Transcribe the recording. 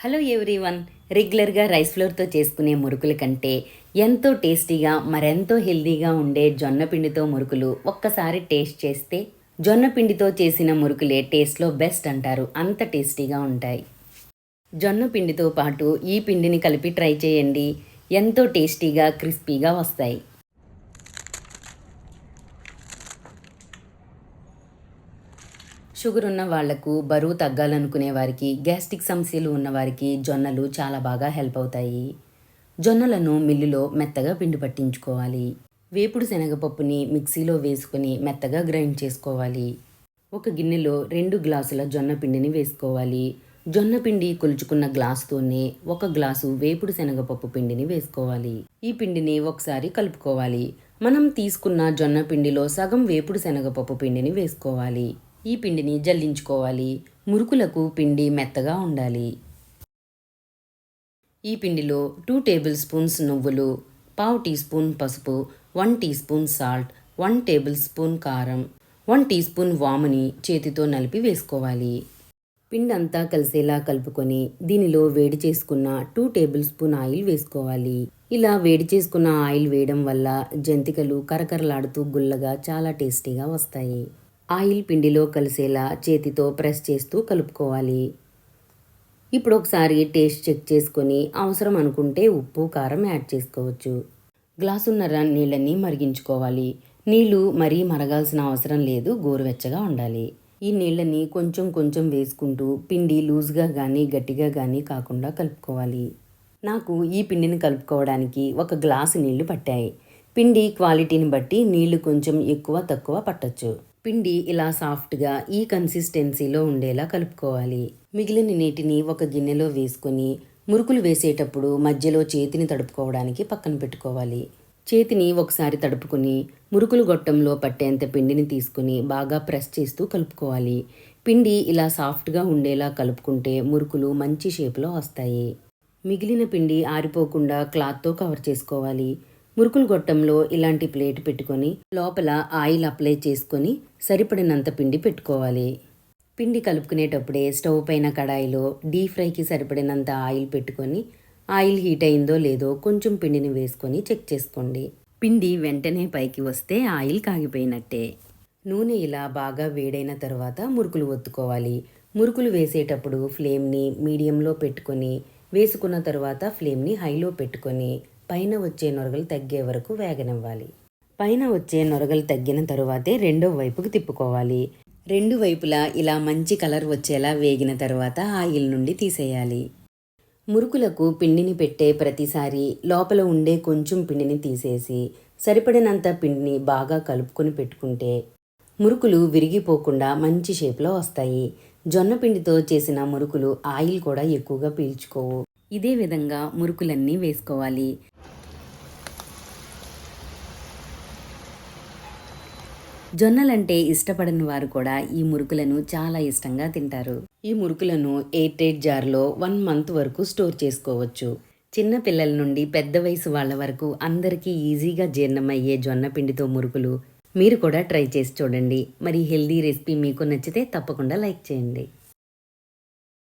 Hello everyone రెగ్యులర్గా rice ఫ్లోర్తో చేసుకునే మురుకుల కంటే ఎంతో టేస్టీగా మరెంతో హెల్దీగా ఉండే జొన్న పిండితో మురుకులు ఒక్కసారి టేస్ట్ చేస్తే జొన్న పిండితో చేసిన మురుకులే టేస్ట్లో బెస్ట్ అంటారు. అంత టేస్టీగా ఉంటాయి. జొన్న పిండితో పాటు ఈ పిండిని కలిపి ట్రై చేయండి. ఎంతో టేస్టీగా క్రిస్పీగా వస్తాయి. షుగర్ ఉన్న వాళ్ళకు బరువు తగ్గాలనుకునే వారికి గ్యాస్ట్రిక్ సమస్యలు ఉన్నవారికి జొన్నలు చాలా బాగా హెల్ప్ అవుతాయి. జొన్నలను మిల్లులో మెత్తగా పిండి పట్టించుకోవాలి. వేపుడు శనగపప్పుని మిక్సీలో వేసుకొని మెత్తగా గ్రైండ్ చేసుకోవాలి. ఒక గిన్నెలో రెండు గ్లాసుల జొన్న పిండిని వేసుకోవాలి. జొన్న పిండి కొలుచుకున్న గ్లాసుతోనే ఒక గ్లాసు వేపుడు శనగపప్పు పిండిని వేసుకోవాలి. ఈ పిండిని ఒకసారి కలుపుకోవాలి. మనం తీసుకున్న జొన్న పిండిలో సగం వేపుడు శనగపప్పు పిండిని వేసుకోవాలి. ఈ పిండిని జల్లించుకోవాలి. మురుకులకు పిండి మెత్తగా ఉండాలి. ఈ పిండిలో టూ టేబుల్ స్పూన్స్ నువ్వులు పావు టీ స్పూన్ పసుపు one teaspoon salt one tablespoon కారం వన్ టీ స్పూన్ వాముని చేతితో నలిపి వేసుకోవాలి. పిండి అంతా కలిసేలా కలుపుకొని దీనిలో వేడి చేసుకున్న టూ టేబుల్ స్పూన్ ఆయిల్ వేసుకోవాలి. ఇలా వేడి చేసుకున్న ఆయిల్ వేయడం వల్ల జంతికలు కరకరలాడుతూ గుల్లగా చాలా టేస్టీగా వస్తాయి. ఆయిల్ పిండిలో కలిసేలా చేతితో ప్రెస్ చేస్తూ కలుపుకోవాలి. ఇప్పుడు ఒకసారి టేస్ట్ చెక్ చేసుకొని అవసరం అనుకుంటే ఉప్పు కారం యాడ్ చేసుకోవచ్చు. గ్లాసున్నర నీళ్ళని మరిగించుకోవాలి. నీళ్ళు మరీ మరగాల్సిన అవసరం లేదు గోరువెచ్చగా ఉండాలి. ఈ నీళ్ళని కొంచెం కొంచెం వేసుకుంటూ పిండి లూజ్గా కానీ గట్టిగా కానీ కాకుండా కలుపుకోవాలి. నాకు ఈ పిండిని కలుపుకోవడానికి ఒక గ్లాసు నీళ్ళు పట్టాయి. పిండి క్వాలిటీని బట్టి నీళ్ళు కొంచెం ఎక్కువ తక్కువ పట్టొచ్చు. పిండి ఇలా సాఫ్ట్గా ఈ కన్సిస్టెన్సీలో ఉండేలా కలుపుకోవాలి. మిగిలిన నీటిని ఒక గిన్నెలో వేసుకొని మురుకులు వేసేటప్పుడు మధ్యలో చేతిని తడుపుకోవడానికి పక్కన పెట్టుకోవాలి. చేతిని ఒకసారి తడుపుకొని మురుకులు గొట్టంలో పట్టేంత పిండిని తీసుకుని బాగా ప్రెస్ చేస్తూ కలుపుకోవాలి. పిండి ఇలా సాఫ్ట్గా ఉండేలా కలుపుకుంటే మురుకులు మంచి షేప్లో వస్తాయి. మిగిలిన పిండి ఆరిపోకుండా క్లాత్తో కవర్ చేసుకోవాలి. మురుకులు గొట్టంలో ఇలాంటి ప్లేట్ పెట్టుకొని లోపల ఆయిల్ అప్లై చేసుకొని సరిపడినంత పిండి పెట్టుకోవాలి. పిండి కలుపుకునేటప్పుడే స్టవ్ పైన కడాయిలో డీప్ ఫ్రైకి సరిపడినంత ఆయిల్ పెట్టుకొని ఆయిల్ హీట్ అయిందో లేదో కొంచెం పిండిని వేసుకొని చెక్ చేసుకోండి. పిండి వెంటనే పైకి వస్తే ఆయిల్ కాగిపోయినట్టే. నూనె ఇలా బాగా వేడైన తర్వాత మురుకులు ఒత్తుకోవాలి. మురుకులు వేసేటప్పుడు ఫ్లేమ్ని మీడియంలో పెట్టుకొని వేసుకున్న తర్వాత ఫ్లేమ్ని హైలో పెట్టుకొని పైన వచ్చే నొరగలు తగ్గే వరకు వేగనివ్వాలి. పైన వచ్చే నొరగలు తగ్గిన తరువాతే రెండో వైపుకు తిప్పుకోవాలి. రెండు వైపులా ఇలా మంచి కలర్ వచ్చేలా వేగిన తర్వాత ఆయిల్ నుండి తీసేయాలి. మురుకులకు పిండిని పెట్టే ప్రతిసారి లోపల ఉండే కొంచెం పిండిని తీసేసి సరిపడినంత పిండిని బాగా కలుపుకొని పెట్టుకుంటే మురుకులు విరిగిపోకుండా మంచి షేప్లో వస్తాయి. జొన్న పిండితో చేసిన మురుకులు ఆయిల్ కూడా ఎక్కువగా పీల్చుకోవు. ఇదే విధంగా మురుకులన్నీ వేసుకోవాలి. జొన్నలంటే ఇష్టపడని వారు కూడా ఈ మురుకులను చాలా ఇష్టంగా తింటారు. ఈ మురుకులను ఎయిర్ టైట్ జార్లో వన్ మంత్ వరకు స్టోర్ చేసుకోవచ్చు. చిన్న పిల్లల నుండి పెద్ద వయసు వాళ్ళ వరకు అందరికీ ఈజీగా జీర్ణమయ్యే జొన్న పిండితో మురుకులు మీరు కూడా ట్రై చేసి చూడండి. మరి హెల్దీ రెసిపీ మీకు నచ్చితే తప్పకుండా లైక్ చేయండి.